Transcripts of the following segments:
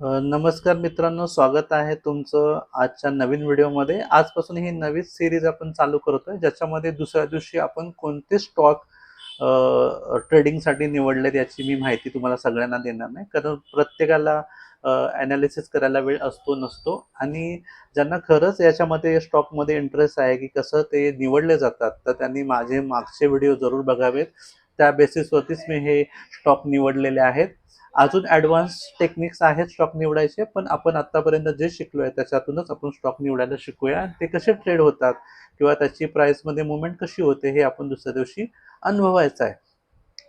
नमस्कार मित्रांनो स्वागत आहे तुमचं आजच्या नवीन व्हिडिओमध्ये. आजपासून ही नवीन सिरीज आपण चालू करतोय ज्याच्यामध्ये दुसऱ्या दिवशी आपण कोणते स्टॉक ट्रेडिंगसाठी निवडले याची मी माहिती तुम्हाला सगळ्यांना देणार नाही. कारण प्रत्येकाला ॲनालिसिस करायला वेळ असतो नसतो. आणि ज्यांना खरंच याच्यामध्ये स्टॉकमध्ये इंटरेस्ट आहे की कसं ते निवडले जातात तर त्यांनी माझे मागचे व्हिडिओ जरूर बघावेत. त्या बेसिसवरतीच मी हे स्टॉक निवडलेले आहेत. अजून ॲडव्हान्स टेक्निक्स आहेत स्टॉक निवडायचे पण आपण आत्तापर्यंत जे शिकलो आहे त्याच्यातूनच आपण स्टॉक निवडायला शिकूया. आणि ते कसे ट्रेड होतात किंवा त्याची प्राईसमध्ये मुवमेंट कशी होते हे आपण दुसऱ्या दिवशी अनुभवायचं आहे.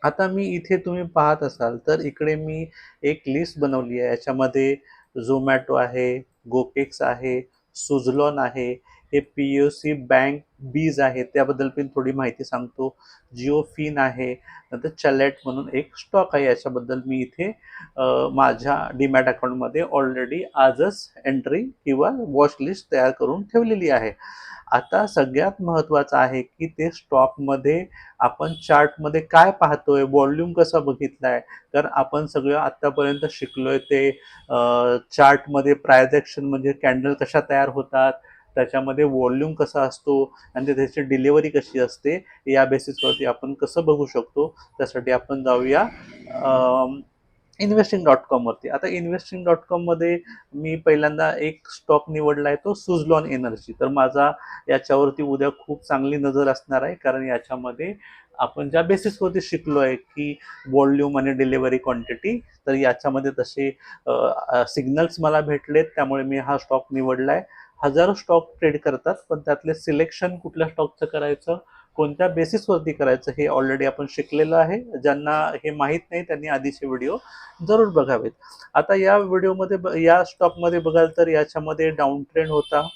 आता मी इथे तुम्ही पाहत असाल तर इकडे मी एक लिस्ट बनवली आहे. याच्यामध्ये झोमॅटो आहे गोकेक्स आहे सुझलॉन आहे हे पी यू सी बँक बीज आहे त्याबद्दल पण थोडी माहिती सांगतो. जिओ फिन आहे नंतर चॅलेट म्हणून एक स्टॉक आहे याच्याबद्दल मी इथे माझ्या डीमॅट अकाउंटमध्ये ऑलरेडी आजच एंट्री किंवा वॉच लिस्ट तयार करून ठेवलेली आहे. आता सगळ्यात महत्त्वाचं आहे की ते स्टॉकमध्ये आपण चार्टमध्ये काय पाहतोय वॉल्यूम कसा बघितला आहे तर आपण सगळं आत्तापर्यंत शिकलोय ते चार्टमध्ये प्रायझॅक्शन म्हणजे कॅन्डल कशा तयार होतात त्याच्यामध्ये वॉल्यूम कसा असतो आणि ते त्याची डिलिव्हरी कशी असते या बेसिसवरती आपण कसं बघू शकतो त्यासाठी आपण जाऊया इन्व्हेस्टिंग डॉट कॉमवरती आता इन्व्हेस्टिंग डॉट कॉममध्ये मी पहिल्यांदा एक स्टॉक निवडला आहे तो सुझलॉन एनर्जी तर माझा याच्यावरती उद्या खूप चांगली नजर असणार आहे कारण याच्यामध्ये आपण ज्या बेसिसवरती शिकलो आहे की वॉल्यूम आणि डिलिव्हरी क्वांटिटी तर याच्यामध्ये तसे सिग्नल्स मला भेटलेत त्यामुळे मी हा स्टॉक निवडला आहे हजारो स्टॉक ट्रेड करतात पण त्यातले सिलेक्शन कुठल्या स्टॉकचं करायचं कोणत्या बेसिसवरती करायचं हे ऑलरेडी आपण शिकलेलं आहे. ज्यांना हे माहीत नाही त्यांनी आधीचे व्हिडिओ जरूर बघावेत. आता या व्हिडिओमध्ये या स्टॉकमध्ये बघाल तर याच्यामध्ये डाऊन ट्रेंड होता.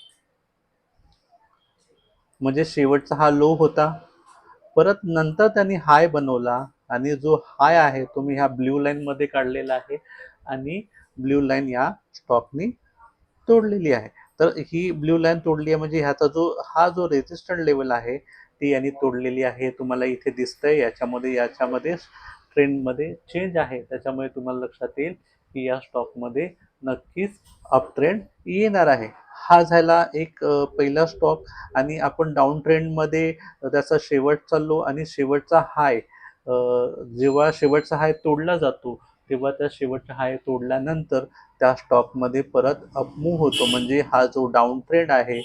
म्हणजे शेवटचा हा लो होता. परत नंतर त्यांनी हाय बनवला. आणि जो हाय आहे तो मी ह्या ब्ल्यू लाईनमध्ये काढलेला आहे. आणि ब्ल्यू लाईन या स्टॉकनी तोडलेली आहे. तर ही ब्ल्यू लाईन तोडली आहे म्हणजे ह्याचा जो हा जो रेजिस्टंट लेवल आहे ती यांनी तोडलेली आहे. तुम्हाला इथे दिसतंय याच्यामध्ये याच्यामध्ये ट्रेंडमध्ये चेंज आहे. त्याच्यामुळे तुम्हाला लक्षात येईल की या स्टॉकमध्ये नक्कीच अप ट्रेंड येणार आहे. हा झाला एक पहिला स्टॉक आणि आपण डाऊन ट्रेंडमध्ये त्याचा शेवट चाललो आणि शेवटचा हाय जेव्हा शेवटचा हाय तोडला जातो तेव्हा त्या शेवटचा हाय तोडल्यानंतर त्या स्टॉकमध्ये परत अपमूव्ह होतो. म्हणजे हा जो डाऊन ट्रेंड आहे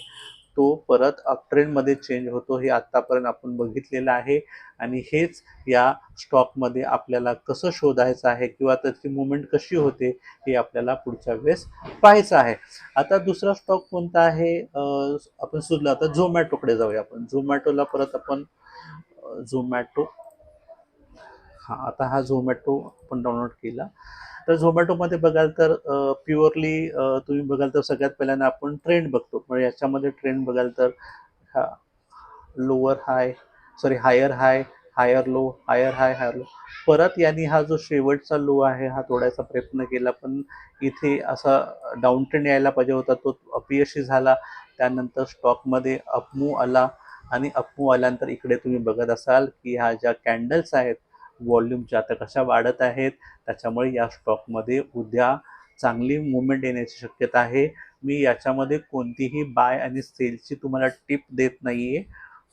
तो परत अपट्रेंडमध्ये चेंज होतो. हे आत्तापर्यंत आपण बघितलेलं आहे. आणि हेच या स्टॉकमध्ये आपल्याला कसं शोधायचं आहे किंवा त्याची मुवमेंट कशी होते हे आपल्याला पुढच्या वेळेस पाहायचं आहे. आता दुसरा स्टॉक कोणता आहे? आपण सुचलं आता झोमॅटोकडे जाऊया आपण. झोमॅटोला परत आपण झोमॅटो हा आता हा झोमॅटो आपण डाउनलोड केला. तर झोमॅटोमध्ये बघाल तर प्युअरली तुम्ही बघाल तर सगळ्यात पहिल्यांदा आपण ट्रेंड बघतो. म्हणजे याच्यामध्ये ट्रेंड बघाल तर हा lower high sorry higher high higher low higher high higher low परत यांनी हा जो शेवटचा लो आहे हा तोडायचा प्रयत्न केला पण इथे असा डाऊन ट्रेंड यायला पाहिजे होता. तो अपयशी झाला. त्यानंतर स्टॉकमध्ये अपमू आला आणि अपमू आल्यानंतर इकडे तुम्ही बघत असाल की ह्या ज्या कॅन्डल्स आहेत वॉल्यूमच्या आता कशा वाढत आहेत त्याच्यामुळे या स्टॉकमध्ये उद्या चांगली मुवमेंट येण्याची शक्यता आहे. मी याच्यामध्ये कोणतीही बाय आणि सेलची तुम्हाला टिप देत नाही आहे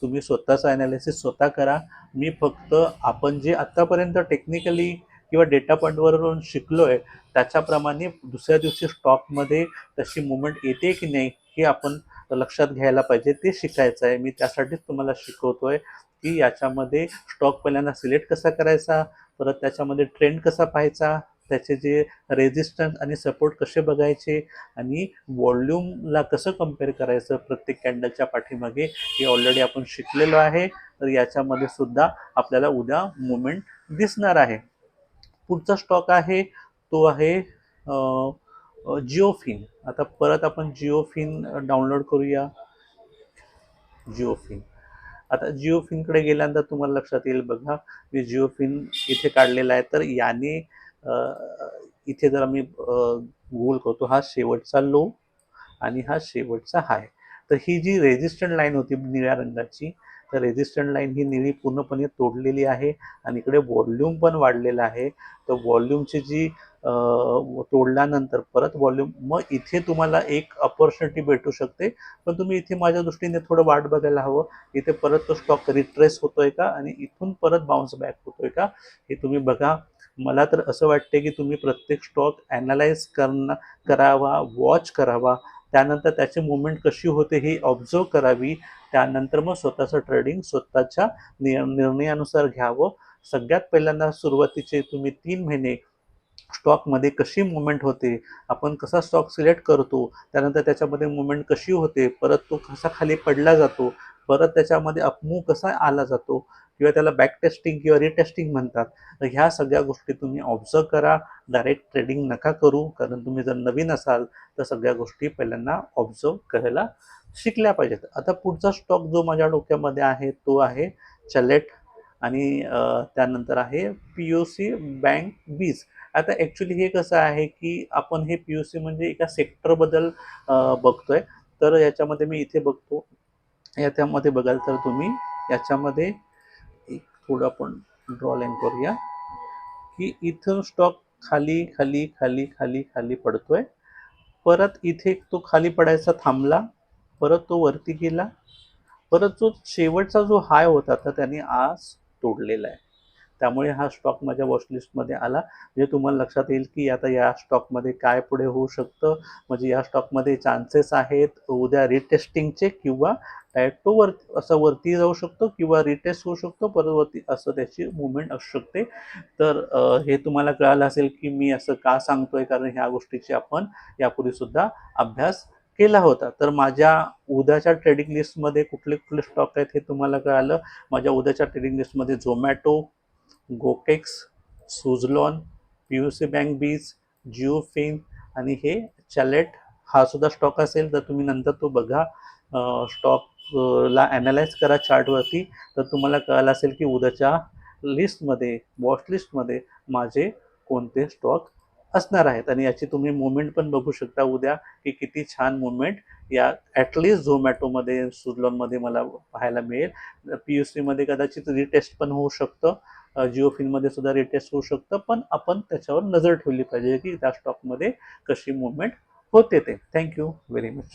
तुम्ही स्वतःचं ॲनालिसिस स्वतः करा. मी फक्त आपण जे आत्तापर्यंत टेक्निकली किंवा डेटा पॉईंटवरून शिकलो आहे त्याच्याप्रमाणे दुसऱ्या दिवशी स्टॉकमध्ये तशी मुवमेंट येते की नाही हे आपण लक्षात घ्यायला पाहिजे. ते शिकायचं आहे. मी त्यासाठीच तुम्हाला शिकवतोय. की याच्यामध्ये स्टॉक पहिल्यांदा सिलेक्ट कसा करायचा? परत त्याच्यामध्ये ट्रेंड कसा पाहायचा? त्याचे जे रेजिस्टन्स आणि सपोर्ट कसे बघायचे? आणि वॉल्यूमला कसं कंपेअर करायचं? प्रत्येक कॅन्डलच्या पाठीमागे हे ऑलरेडी आपण शिकलेलो आहे. तर याच्यामध्ये सुद्धा आपल्याला उद्या मुवमेंट दिसणार आहे. पुढचा स्टॉक आहे तो आहे जिओफिन आता परत आपण जिओफिन डाउनलोड करूया. जिओफिन आता जिओफिनकडे गेल्यानंतर तुम्हाला लक्षात येईल बघा मी जिओफिन इथे काढलेला आहे. तर याने इथे जर आम्ही गोल करतो. हा शेवटचा लो आणि हा शेवटचा हाय तर ही जी रेजिस्टंट लाईन होती निळ्या रंगाची तर रेजिस्टंट लाईन ही निळी पूर्णपणे तोडलेली आहे आणि इकडे व्हॉल्यूम पण वाढलेला आहे. तर व्हॉल्यूमची जी तोडल्यानंतर परत व्हॉल्यूम मग इथे तुम्हाला एक अपॉर्च्युनिटी भेटू शकते. पण तुम्ही इथे माझ्या दृष्टीने थोडं वाट बघायला हवं. इथे परत तो स्टॉक रिट्रेस होतोय का? आणि इथून परत बाउन्स बॅक होतोय का? हे तुम्ही बघा. मला तर असं वाटते की तुम्ही प्रत्येक स्टॉक ॲनालाइज करणं करावा वॉच करावा. त्यानंतर त्याची मुवमेंट कशी होते ही ऑब्झर्व करावी. त्यानंतर मग स्वतःचं ट्रेडिंग स्वतःच्या निय निर्णयानुसार घ्यावं. सगळ्यात पहिल्यांदा सुरुवातीचे तुम्ही तीन महिने स्टॉकमध्ये कशी मुवमेंट होते आपण कसा स्टॉक सिलेक्ट करतो त्यानंतर त्याच्यामध्ये मुवमेंट कशी होते परत तो कसा खाली पडला जातो परत त्याच्यामध्ये अपमूव कसा आला जातो किंवा त्याला बॅक टेस्टिंग किंवा रिटेस्टिंग म्हणतात तर ह्या सगळ्या गोष्टी तुम्ही ऑब्झर्व करा डायरेक्ट ट्रेडिंग नका करू कारण तुम्ही जर नवीन असाल तर सगळ्या गोष्टी पहिल्यांदा ऑब्झर्व करायला शिकल्या पाहिजेत. आता पुढचा स्टॉक जो माझ्या डोक्यामध्ये आहे तो आहे चलेट आणि त्यानंतर आहे पी यू सी बँक बीज आता ॲक्च्युली हे कसं आहे की आपण हे पी यू सी म्हणजे एका सेक्टरबद्दल बघतोय. तर याच्यामध्ये मी इथे बघतो. याच्यामध्ये बघाल तर तुम्ही याच्यामध्ये एक थोडं आपण ड्रॉ लाईन करूया. की इथं स्टॉक खाली खाली खाली खाली खाली पडतोय. परत इथे तो खाली पडायचा थांबला. परत तो वरती गेला. परत जो शेवटचा जो हाय होता तर त्याने आज तोडलेला आहे. त्यामुळे हा स्टॉक माझ्या वॉचलिस्टमध्ये आला. म्हणजे तुम्हाला लक्षात येईल की आता या स्टॉकमध्ये काय पुढे होऊ शकतं. म्हणजे या स्टॉकमध्ये चान्सेस आहेत उद्या रिटेस्टिंगचे किंवा डायरेक्ट तो वर असं वरती जाऊ शकतो किंवा रिटेस्ट होऊ शकतो. परत वरती असं त्याची मुवमेंट असू शकते. तर हे तुम्हाला कळालं असेल की मी असं का सांगतोय? कारण ह्या गोष्टीची आपण यापूर्वी सुद्धा अभ्यास केला होता. तर माझ्या उद्याच्या ट्रेडिंग लिस्टमध्ये कुठले कुठले स्टॉक आहेत हे तुम्हाला कळालं. माझ्या उद्याच्या ट्रेडिंग लिस्टमध्ये Zomato Gokex Suzlon P U C bank बीज जिओ फिन आणि हे चॅलेट हा सुद्धा स्टॉक असेल तर तुम्ही नंतर तो बघा. स्टॉकला ॲनालाइज करा चार्टवरती तर तुम्हाला कळलं असेल की उद्याच्या लिस्टमध्ये वॉच लिस्टमध्ये माझे कोणते स्टॉक असणार आहेत. आणि याची तुम्ही मुवमेंट पण बघू शकता उद्या की किती छान मुवमेंट या ॲटलिस्ट झोमॅटोमध्ये सुझलॉनमध्ये मला पाहायला मिळेल. पी यू सीमध्ये कदाचित रिटेस्ट पण होऊ शकतं. जिओ फिनमध्ये सुद्धा रिटेस्ट होऊ शकतं पण आपण त्याच्यावर नजर ठेवली पाहिजे की त्या स्टॉकमध्ये कशी मुवमेंट होते ते. Thank you very much